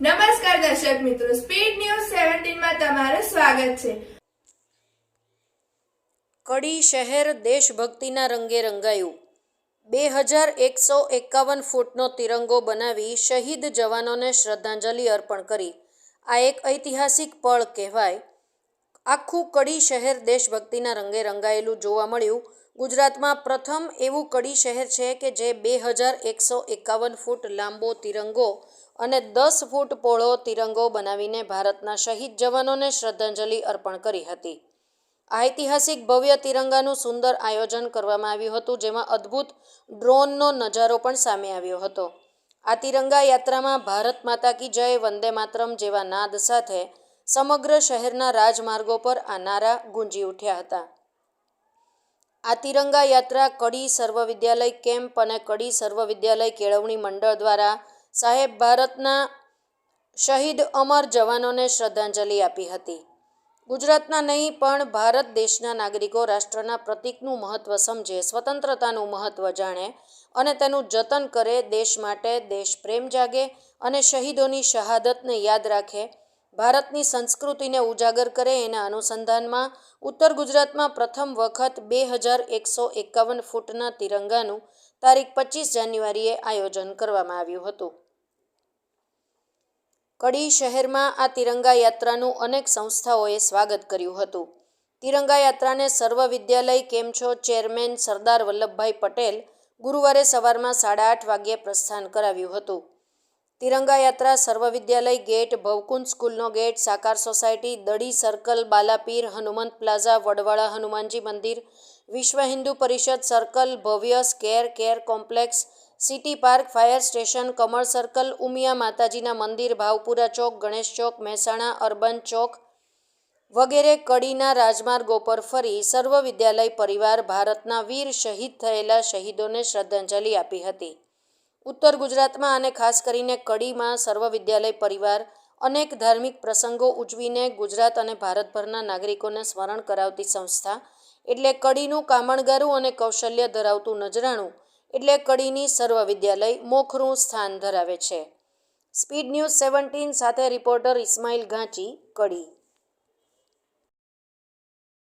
નમસ્કાર દર્શક મિત્રો સ્પીડ ન્યૂઝ સેવન્ટીનમાં તમારું સ્વાગત છે. કડી શહેર દેશભક્તિના રંગે રંગાયું. બે હજાર એકસો એકાવન ફૂટનો તિરંગો બનાવી શહીદ જવાનોને શ્રદ્ધાંજલિ અર્પણ કરી. આ એક ઐતિહાસિક પળ કહેવાય. આખું કડી શહેર દેશભક્તિના રંગે રંગાયેલું જોવા મળ્યું. ગુજરાતમાં પ્રથમ એવું કડી શહેર છે કે જે બે હજાર એકસો એકાવન ફૂટ લાંબો તિરંગો અને દસ ફૂટ પહોળો તિરંગો બનાવીને ભારતના શહીદ જવાનોને શ્રદ્ધાંજલિ અર્પણ કરી હતી. ઐતિહાસિક ભવ્ય તિરંગાનું સુંદર આયોજન કરવામાં આવ્યું હતું, જેમાં અદ્ભુત ડ્રોનનો નજારો પણ સામે આવ્યો હતો. આ તિરંગા યાત્રામાં ભારત માતા કી જય વંદે માતરમ જેવા નાદ સાથે સમગ્ર શહેરના રાજમાર્ગો પર આ નારા ગુંજી ઉઠ્યા હતા. આ તિરંગા યાત્રા કડી સર્વ વિદ્યાલય કેમ્પ અને કડી સર્વ વિદ્યાલય કેળવણી મંડળ દ્વારા સાહેબ ભારતના શહીદ અમર જવાનોને શ્રદ્ધાંજલિ આપી હતી. ગુજરાતના નહીં, પણ ભારત દેશના નાગરિકો રાષ્ટ્રના પ્રતિકનું મહત્ત્વ સમજે, સ્વતંત્રતાનું મહત્ત્વ જાણે અને તેનું જતન કરે, દેશ માટે દેશ પ્રેમ જાગે અને શહીદોની શહાદતને યાદ રાખે ભારતની સંસ્કૃતિને ઉજાગર કરે એના અનુસંધાનમાં ઉત્તર ગુજરાતમાં પ્રથમ વખત બે હજાર એકસો એકાવન ફૂટના તિરંગાનું તારીખ પચીસ જાન્યુઆરીએ આયોજન કરવામાં આવ્યું હતું. કડી શહેરમાં આ તિરંગા યાત્રાનું અનેક સંસ્થાઓએ સ્વાગત કર્યું હતું. તિરંગા યાત્રાને સર્વ વિદ્યાલય કેમ છો ચેરમેન સરદાર વલ્લભભાઈ પટેલ ગુરુવારે સવારમાં સાડા આઠ વાગ્યે પ્રસ્થાન કરાવ્યું હતું. તિરંગા યાત્રા સર્વ વિદ્યાલય ગેટ, ભવકુંજ સ્કૂલનો gate, Sakar society Dadi circle, Balapir, Hanumant plaza, Vadvala Hanumanji મંદિર, Vishwa Hindu Parishad circle, Bhavya square care complex, city park, fire station, Kamal circle, Umiya માતાજીના મંદિર, ભાવપુરા ચોક, ગણેશ ચોક, મહેસાણા અર્બન ચોક વગેરે કડીના રાજમાર્ગો પર ફરી સર્વ વિદ્યાલય પરિવાર ભારતના વીર શહીદ થયેલા શહીદોને શ્રદ્ધાંજલિ આપી હતી. ઉત્તર ગુજરાતમાં અને ખાસ કરીને કડીમાં સર્વ વિદ્યાલય પરિવાર અનેક ધાર્મિક પ્રસંગો ઉજવીને ગુજરાત અને ભારતભરના નાગરિકોને સ્મરણ કરાવતી સંસ્થા, એટલે કડીનું કામણગારું અને કૌશલ્ય ધરાવતું નજરાણું, એટલે કડીની સર્વ વિદ્યાલય મોખરું સ્થાન ધરાવે છે. સ્પીડ ન્યૂઝ સેવન્ટીન સાથે રિપોર્ટર ઇસ્માઇલ ઘાંચી, કડી.